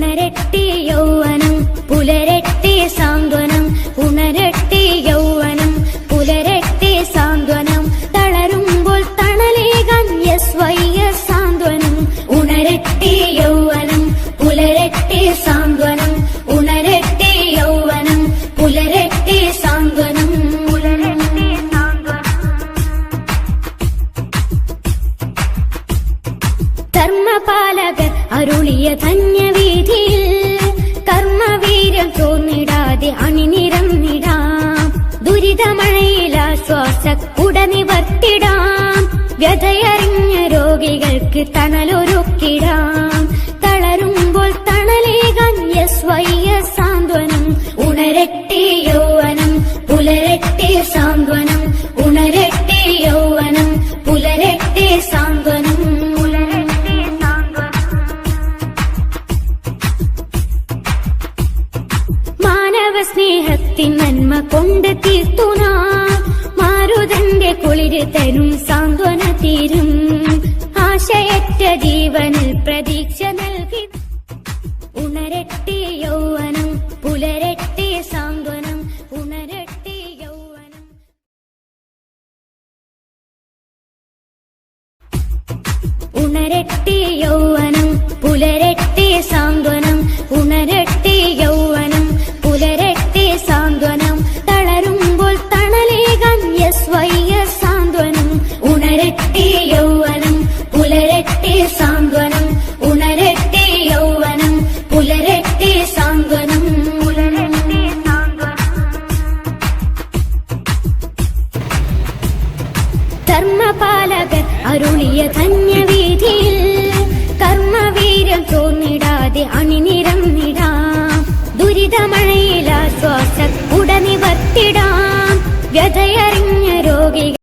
ഉണരട്ടെ യൗവനം പുലരട്ടെ സാന്ത്വനം ഉണരട്ടെ യൗവനം പുലരട്ടെ സാന്ത്വനം. തളരുമ്പോൾ തണലേകാൻ യെസ് വൈ എസ് സാന്ത്വനം. ഉണരട്ടെ യൗവനം പുലരട്ടെ സാന്ത്വനം. ഉണരട്ടെ യൗവനം പുലരട്ടെ സാന്ത്വനം. ധർമ്മപാലകർ അരുളിയ ധന്യവീതിയിൽ കർമ്മവീര്യം തോന്നിടാതെ അണിനിരന്നിടാം ദുരിതമഴയിൽ ആശ്വാസ ഉടനിവർത്തിടാം വ്യതയറിഞ്ഞ രോഗികൾക്ക് തണലൊരുക്കിടാം. തളരുമ്പോൾ തണലേകാൻ യെസ് വൈ സാന്ത്വനം. ഉണരട്ടെ യൗവനം പുലരട്ടെ സാന്ത്വനം. സ്നേഹത്തിൻ നന്മ കൊണ്ട് തീർത്തുന മാരുതന്റെ കുളിര് തരും സാന്ത്വന തീരും. ആശയറ്റ ജീവനിൽ പ്രതീക്ഷ നൽകി. ഉണരട്ടെ യൗവനം പുലരട്ടെ സാന്ത്വനം ഉണരട്ടെ യൗവനം. ഉണരട്ടെ യൗവനം പുലരട്ടെ സാന്ത്വനം. ഉണരട്ടെ യൗവനം പുലരട്ടെ സാന്ത്വനം ഉണരട്ടെ യൗവനം പുലരട്ടെ സാന്ത്വനം ധർമ്മപാലകർ അരുളിയ ധന്യവീതിയിൽ കർമ്മവീര്യം തോന്നിടാതെ അണിനിരന്നിടാം ദുരിതമഴയിൽ ആശ്വാസ ഉടനിവർത്തിടാം. വ്യതയറിഞ്ഞ രോഗികൾ